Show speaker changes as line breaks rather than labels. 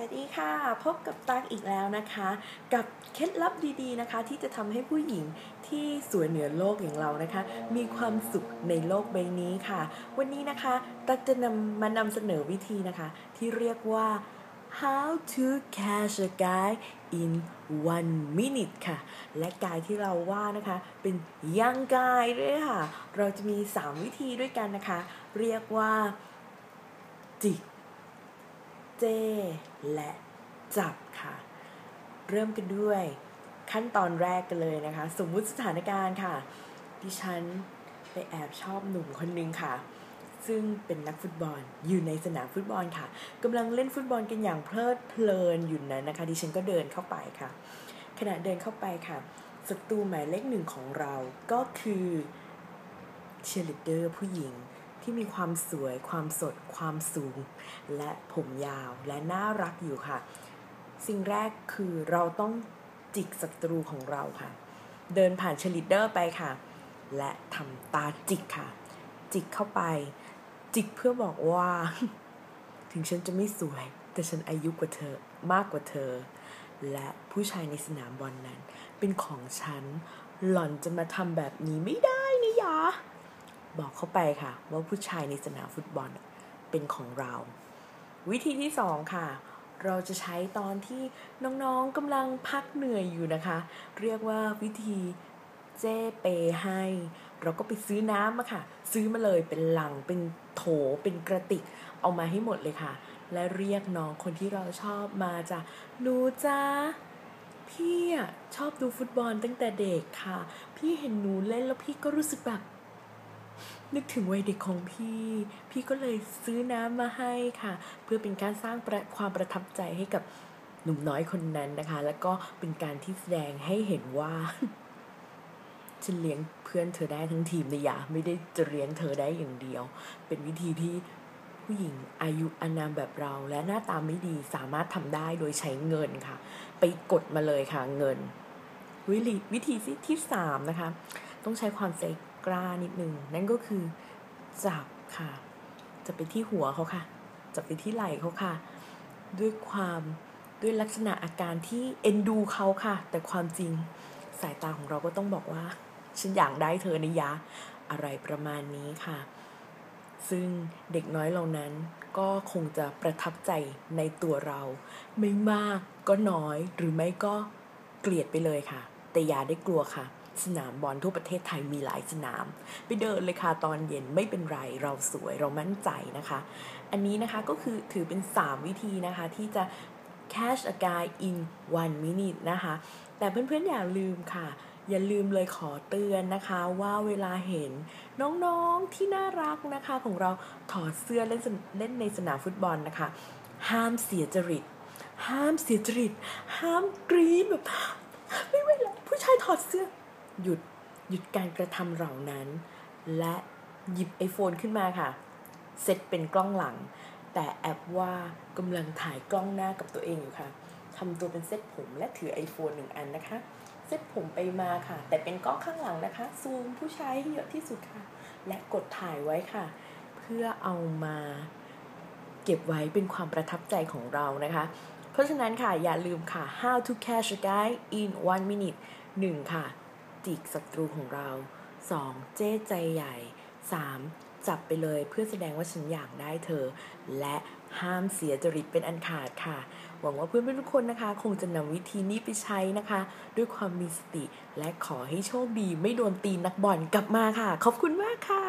วัสดีค่ะ พบกับตักอีกแล้วนะคะ กับเคล็ดลับดีๆนะคะ ที่จะทำให้ผู้หญิงที่สวยเหนือโลกอย่างเรานะคะ มีความสุขในโลกใบนี้ค่ะ วันนี้นะคะตักจะนำมานำเสนอวิธีนะคะ ที่เรียกว่า how to catch a guy in one minute ค่ะ และกายที่เราว่านะคะ เป็น young guy ด้วยค่ะ เราจะมี 3 วิธีด้วยกันนะคะ เรียกว่าจิก เจ และจับค่ะ เริ่มกันด้วยขั้นตอนแรกกันเลยนะคะ สมมุติสถานการณ์ค่ะ ดิฉันไปแอบชอบหนุ่มคนนึงค่ะ ซึ่งเป็นนักฟุตบอลอยู่ในสนามฟุตบอลค่ะกำลังเล่นฟุตบอลกันอย่างเพลิดเพลินอยู่นั้นนะคะ ดิฉันก็เดินเข้าไปค่ะ ขณะเดินเข้าไปค่ะศัตรูหมายเลขหนึ่งของเราก็คือเชียร์ลีดเดอร์ผู้หญิง ที่มีความสวย ความสด ความสูง และผมยาวและน่ารักอยู่ค่ะ สิ่งแรกคือเราต้องจิกศัตรูของเราค่ะ เดินผ่านเชลิดเดอร์ไปค่ะ และทำตาจิกค่ะ จิกเข้าไป จิกเพื่อบอกว่า ถึงฉันจะไม่สวย แต่ฉันอายุกว่าเธอมากกว่าเธอ และผู้ชายในสนามบอลนนั้น เป็นของฉัน หล่อนจะมาทำแบบนี้ไม่ได้นี่ยะ บอกเข้าไปค่ะ ว่าผู้ชายในสนามฟุตบอลเป็นของเรา วิธีที่สองค่ะ เราจะใช้ตอนที่น้องๆกำลังพักเหนื่อยอยู่นะคะ เรียกว่าวิธีเจเปให้ เราก็ไปซื้อน้ำมาค่ะ ซื้อมาเลยเป็นหลังเป็นโถเป็นกระติก เอามาให้หมดเลยค่ะ และเรียกน้องคนที่เราชอบมาจะหนูจ้าพี่ชอบดูฟุตบอลตั้งแต่เด็กค่ะ พี่เห็นหนูเล่นแล้วพี่ก็รู้สึกแบบ นึกถึงวัยเด็กของพี่ พี่ก็เลยซื้อน้ำมาให้ค่ะ เพื่อเป็นการสร้างความประทับใจให้กับหนุ่มน้อยคนนั้นนะคะ แล้วก็เป็นการที่แสดงให้เห็นว่าฉันเลี้ยงเพื่อนเธอได้ทั้งทีมเลยอย่าไม่ได้จะเลี้ยงเธอได้อย่างเดียว เป็นวิธีที่ผู้หญิงอายุอานามแบบเรา และหน้าตาไม่ดีสามารถทำได้โดยใช้เงินค่ะ ไปกดมาเลยค่ะเงิน วิธีวิธีที่สามนะคะ ต้องใช้ความใจ กล้านิดหนึ่งนั่นก็คือจับค่ะจะไปที่หัวเขาค่ะ จับไปที่ไหล่เขาค่ะ ด้วยความด้วยลักษณะอาการที่เอ็นดูเขาค่ะ แต่ความจริงสายตาของเราก็ต้องบอกว่า ฉันอยากได้เธอนิยะอะไรประมาณนี้ค่ะ ซึ่งเด็กน้อยเหล่านั้นก็คงจะประทับใจในตัวเรา ไม่มากก็น้อยหรือไม่ก็เกลียดไปเลยค่ะ แต่อย่าได้กลัวค่ะ สนามบอลทั่วประเทศไทยมีหลายสนาม ไปเดินเลยค่ะตอนเย็นไม่เป็นไรเราสวยเรามั่นใจนะคะ อันนี้นะคะก็คือถือเป็น 3 วิธีนะคะที่จะ catch a guy in one minute นะคะ แต่เพื่อนๆอย่าลืมค่ะ อย่าลืมเลยขอเตือนนะคะว่าเวลาเห็นน้องๆที่น่ารักนะคะของเราถอดเสื้อเล่นเล่นในสนามฟุตบอลนะคะ ห้ามเสียจริต ห้ามเสียจริต ห้ามกรี๊ดแบบไม่ไหวแล้วผู้ชายถอดเสื้อ หยุดหยุดการกระทำเหล่านั้น และหยิบไอโฟนขึ้นมาค่ะ เซตเป็นกล้องหลัง แต่แอบว่ากำลังถ่ายกล้องหน้ากับตัวเองอยู่ค่ะทำตัวเป็นเซตผมและถือไอโฟนหนึ่งอันนะคะ เซตผมไปมาค่ะ แต่เป็นกล้องข้างหลังนะคะ ซูมผู้ชายให้เยอะที่สุดค่ะ และกดถ่ายไว้ค่ะ เพื่อเอามาเก็บไว้เป็นความประทับใจของเรานะคะ เพราะฉะนั้นค่ะอย่าลืมค่ะ how to catch a guy in one minute 1 ค่ะ จิกศัตรูของเรา 2. เจ๊ใจใหญ่ 3. จับไปเลยเพื่อแสดงว่าฉันอยากได้เธอ และห้ามเสียจริตเป็นอันขาดค่ะ หวังว่าเพื่อนๆทุกคนนะคะ คงจะนำวิธีนี้ไปใช้นะคะ ด้วยความมีสติ และขอให้โชคดีไม่โดนตีนักบอลกลับมาค่ะ ขอบคุณมากค่ะ